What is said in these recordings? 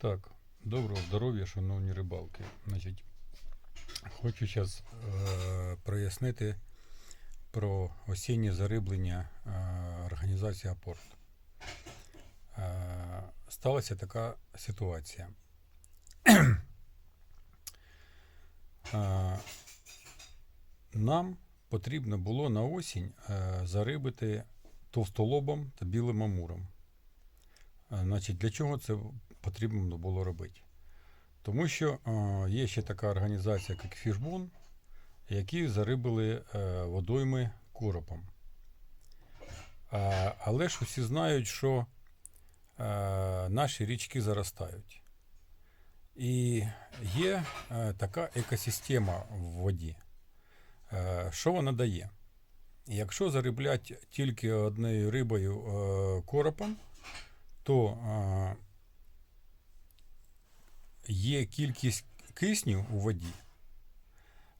Так, доброго здоров'я, шановні рибалки. Значить, хочу зараз е, прояснити про осіннє зариблення е, організації Апорт. Е, сталася така ситуація. е, нам потрібно було на осінь е, зарибити товстолобом та білим амуром. Е, Значить, для чого це потрібно було робити? Тому що е, є ще така організація, як Фішбон, які зарибили е, водойми коропом. Але ж усі знають, що е, наші річки заростають. І є така екосистема в воді. Що вона дає? Якщо зариблять тільки однією рибою коропом, то є кількість кисню у воді.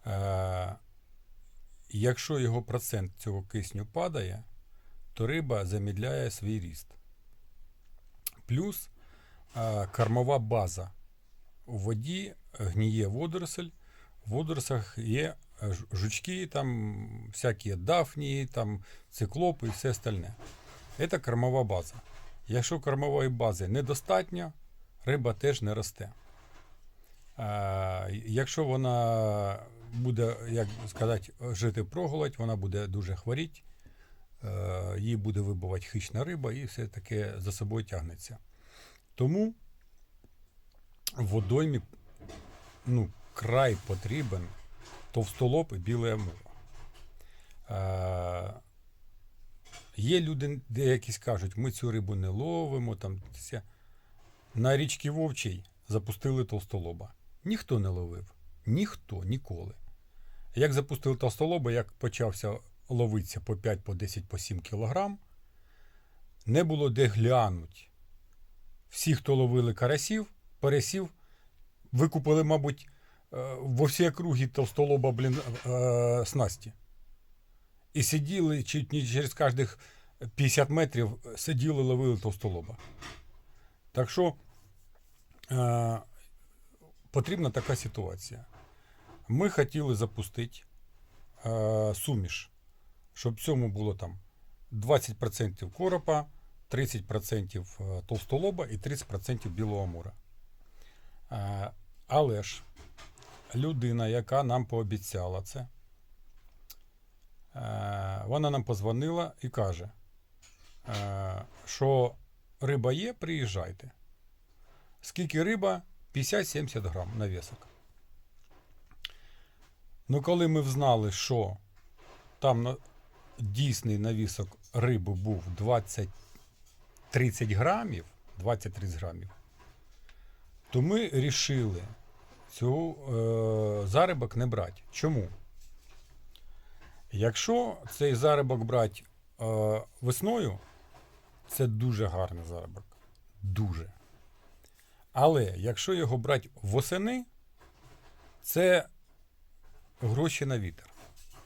Е, якщо його процент цього кисню падає, то риба замідляє свій ріст. Плюс е, кормова база. У воді гніє водоросль, в водорослях є жучки, там всякі дафнії, там циклопи і все остальне. Це кормова база. Якщо кормової бази недостатньо, риба теж не росте. Якщо вона буде, як сказати, жити проголодь, вона буде дуже хворіти, е, їй буде вибивати хищна риба і все таке за собою тягнеться. Тому в водоймі ну, край потрібен товстолоб і біле амур. Е, Є люди, деякі скажуть, ми цю рибу не ловимо. Там. На річці Вовчій запустили товстолоба. Ніхто не ловив. Ніхто ніколи. Як запустили товстолоба, як почався ловитися по 5, по 10, по 7 кілограм, не було де глянуть. Всі, хто ловили карасів, пересів, викупили, мабуть, е, во всі округи товстолоба блін, е, снасті. І сиділи чуть не через кожних 50 метрів сиділи, ловили товстолоба. Так що е, потрібна така ситуація. Ми хотіли запустити е, суміш, щоб в цьому було там 20% коропа, 30% товстолоба і 30% білого амура. Е, але ж людина, яка нам пообіцяла це, Е, вона нам позвонила і каже, е, що риба є, приїжджайте. Скільки риба? 50-70 грам навісок. Ну, коли ми взнали, що там дійсний навісок риби був 20-30 грамів, 20-30 грамів, то ми рішили цю е, заробок не брати. Чому? Якщо цей заробок брати е, весною, це дуже гарний заробок. Дуже. Але якщо його брати восени, це гроші на вітер.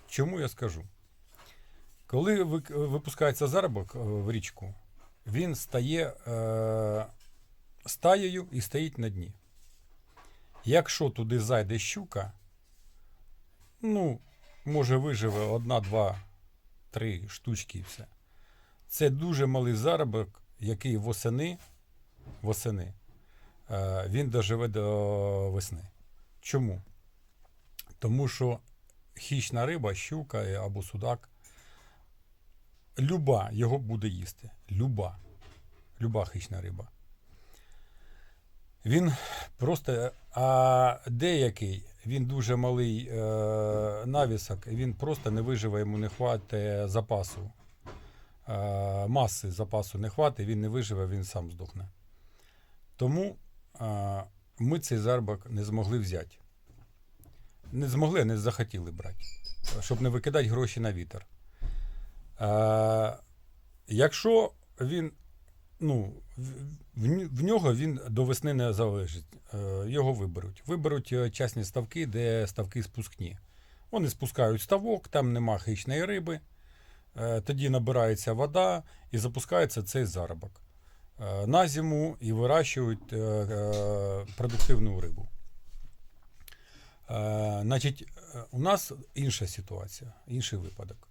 Чому я скажу? Коли випускається заробок е, в річку, він стає е, стаєю і стоїть на дні. Якщо туди зайде щука, ну, може виживе одна, два, три штучки і все. Це дуже малий заробок, який восени, восени він доживе до весни. Чому? Тому що хищна риба, щука або судак, люба його буде їсти. Люба. Люба хищна риба. Він просто. А деякий, він дуже малий е, навісок, він просто не виживе, йому не хватить запасу. Е, маси запасу не хватить, він не виживе, він сам здохне. Тому е, ми цей заробок не змогли взяти. Не змогли, не захотіли брати, щоб не викидати гроші на вітер. Якщо він, ну, в, в нього він до весни не залежить, е, його виберуть. Виберуть е, частні ставки, де ставки спускні. Вони спускають ставок, там нема хищної риби, е, тоді набирається вода і запускається цей заробок. Е, на зиму і вирощують е, е, продуктивну рибу. Значить, у нас інша ситуація, інший випадок.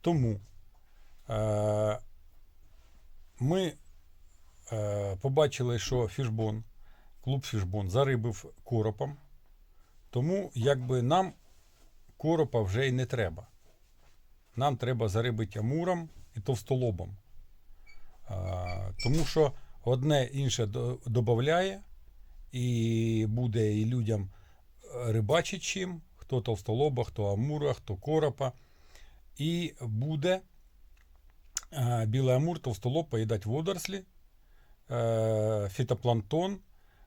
Тому ми побачили, що Фішбон, клуб Фішбон зарибив коропом, тому якби нам коропа вже й не треба. Нам треба зарибити амуром і товстолобом. Тому що одне інше додає, і буде і людям е, рибачить хто товстолоба, хто амура, хто коропа. І буде е, білий амур, товстолоб поїдать водорослі, е, фітопланктон,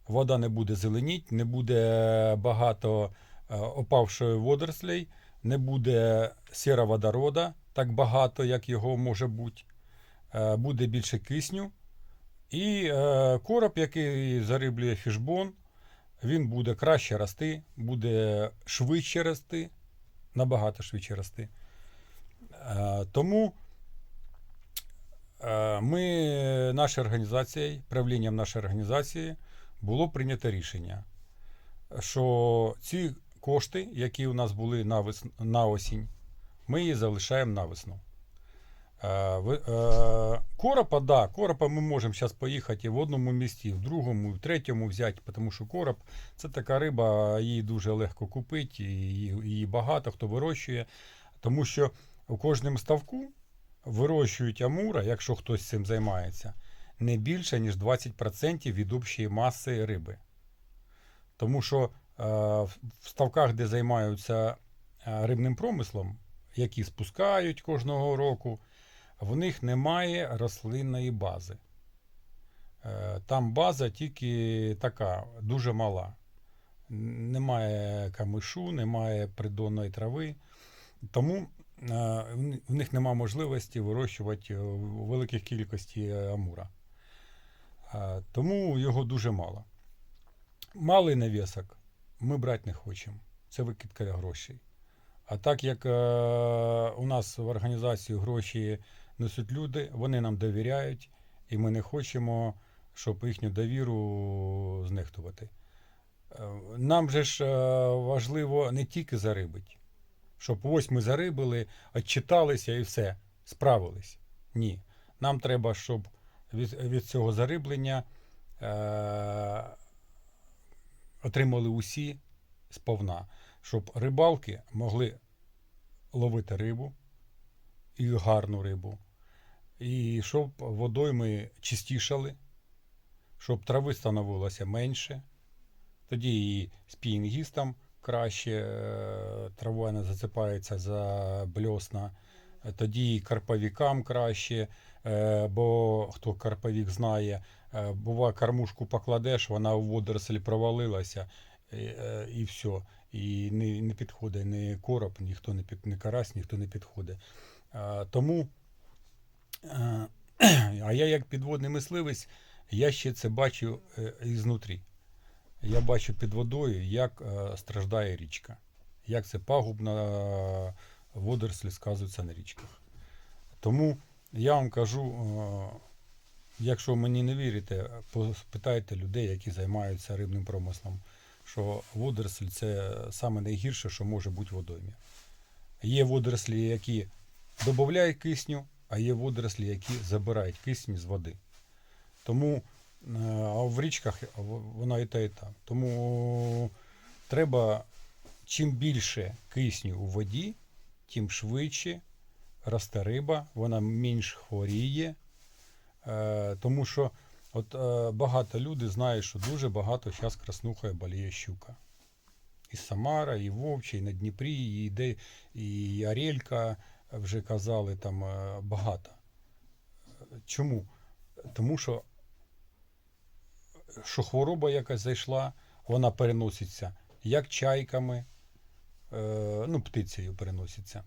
вода не буде зеленіть, не буде багато опавшої водорослей, не буде сіроводорода так багато, як його може бути. Е, Буде більше кисню. І е, короб, який зариблює фішбон, він буде краще рости, буде швидше рости, набагато швидше рости. Е, тому ми, наша організація, правлінням нашої організації було прийнято рішення, що ці кошти, які у нас були на осінь, ми її залишаємо на весну. Е, е, Коропа, да, коропа ми можемо зараз поїхати в одному місті, в другому, в третьому взяти, тому що короб це така риба, її дуже легко купити, її, її багато хто вирощує. Тому що у кожному ставку вирощують амура, якщо хтось цим займається, не більше, ніж 20% від общої маси риби. Тому що е, в ставках, де займаються рибним промислом, які спускають кожного року, в них немає рослинної бази. Е, Там база тільки така, дуже мала. Немає камишу, немає придонної трави. Тому е, в них немає можливості вирощувати е, великих кількості амура. Тому його дуже мало. Малий навісок ми брати не хочемо. Це викидка грошей. А так як у нас в організацію гроші несуть люди, вони нам довіряють, і ми не хочемо, щоб їхню довіру знехтувати. Е, Нам же ж е, важливо не тільки зарибити, щоб ось ми зарибили, отчиталися і все, справились. Ні. Нам треба, щоб від, від цього зариблення е, отримали усі сповна, щоб рибалки могли ловити рибу і гарну рибу, і щоб водойми чистішали, щоб трави становилося менше. Тоді і спінгістам краще, е, трава не зацепається за бльосна. Тоді і карповікам краще, е, бо хто карповік знає, е, бува кормушку покладеш, вона у водорослі провалилася, і, все. І не, не підходить ні короб, ніхто не під, не карась, ніхто не підходить. Тому, а я як підводний мисливець, я ще це бачу е, ізнутрі. Я бачу під водою, як е, страждає річка, як це пагубно е, водорослі сказуються на річках. Тому я вам кажу, е, якщо мені не вірите, спитайте людей, які займаються рибним промислом, що водорослі це саме найгірше, що може бути в водоймі. Є водорослі, які додають кисню, а є водорослі, які забирають кисень з води. Тому е, а в річках вона і та, і та. Тому треба чим більше кисню у воді, тим швидше росте риба, вона менш хворіє. Е, Тому що от е, багато людей знають, що дуже багато зараз краснухою боліє щука. І Самара, і Вовче, і на Дніпрі, і, де, і Арелька вже казали там е, багато. Чому? Тому що, що хвороба якась зайшла, вона переноситься як чайками, е, ну, птицею переноситься.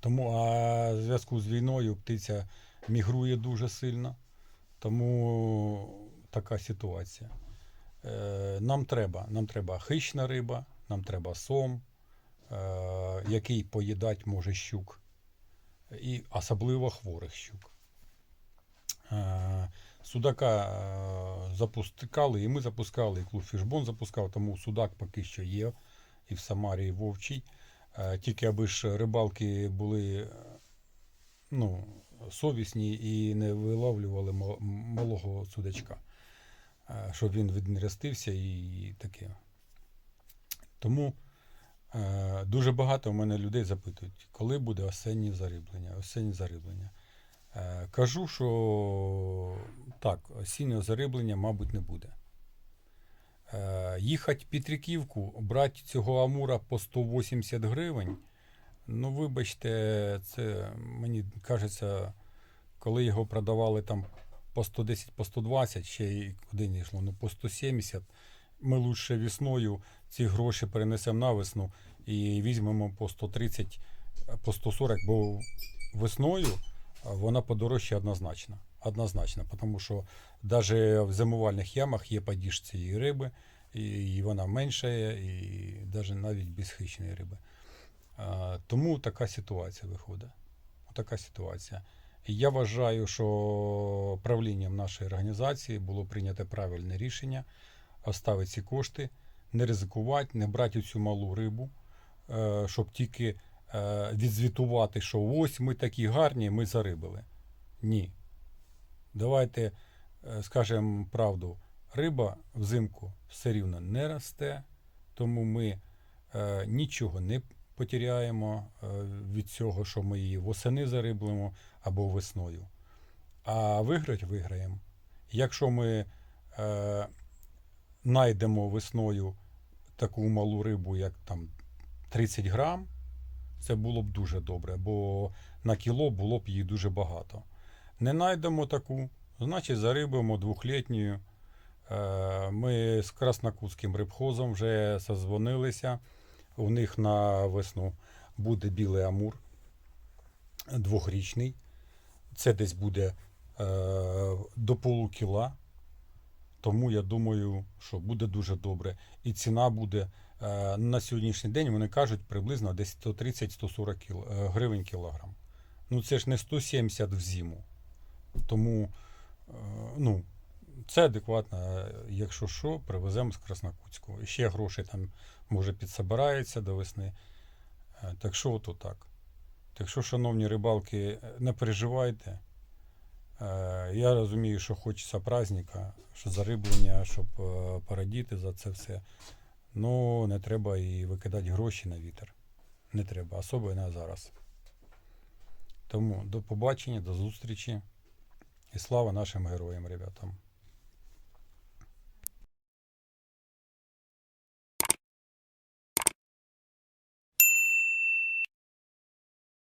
Тому а в зв'язку з війною птиця мігрує дуже сильно. Тому така ситуація. Е, нам треба, нам треба хищна риба, нам треба сом, який поїдать може щук, і особливо хворих щук. Е, Судака е, запускали, і ми запускали, і клуб Фішбон запускав, тому судак поки що є і в Самарі, і Вовчій. Е, Тільки аби ж рибалки були е, ну, совісні і не виловлювали малого судачка, е, щоб він віднерестився і таке. Тому е, дуже багато у мене людей запитують, коли буде осеннє зариблення. Осеннє зариблення. Е, кажу, що так, осіннього зариблення, мабуть, не буде. Е, їхати під Ріківку, брати цього амура по 180 гривень. Ну, вибачте, це мені кажеться, коли його продавали там по 110, по 120, ще й куди не йшло, ну по 170. Ми лучше весною ці гроші перенесемо на весну і візьмемо по 130, по 140, бо весною вона подорожча однозначно. Однозначно, тому що навіть в зимувальних ямах є падіж цієї риби, і, вона менша, і навіть навіть без риби. Тому така ситуація виходить. Така ситуація. Я вважаю, що правлінням нашої організації було прийнято правильне рішення оставити ці кошти, не ризикувати, не брати цю малу рибу, е, щоб тільки е, відзвітувати, що ось ми такі гарні, ми зарибили. Ні. Давайте е, скажемо правду. Риба взимку все рівно не росте, тому ми нічого не потеряємо від цього, що ми її восени зариблимо або весною. А виграти виграємо. Якщо ми знайдемо весною таку малу рибу, як там 30 грам, це було б дуже добре, бо на кіло було б її дуже багато. Не знайдемо таку, значить зарибимо двохлітньою. Е, Ми з Краснокутським рибхозом вже созвонилися. У них на весну буде білий амур двохрічний. Це десь буде е, до полукіла. Тому я думаю, що буде дуже добре. І ціна буде е, на сьогоднішній день, вони кажуть, приблизно десь 130-140 кіл, е, гривень кілограм. Ну це ж не 170 в зиму. Тому е, ну, це адекватно. Якщо що, привеземо з Краснокутського. І ще гроші там, може, підсобираються до весни. Так що ото так. Так що, шановні рибалки, не переживайте. Е, Я розумію, що хочеться праздника, що зариблення, щоб е, порадіти за це все. Ну, не треба і викидати гроші на вітер. Не треба, особливо зараз. Тому до побачення, до зустрічі. І слава нашим героям, ребятам.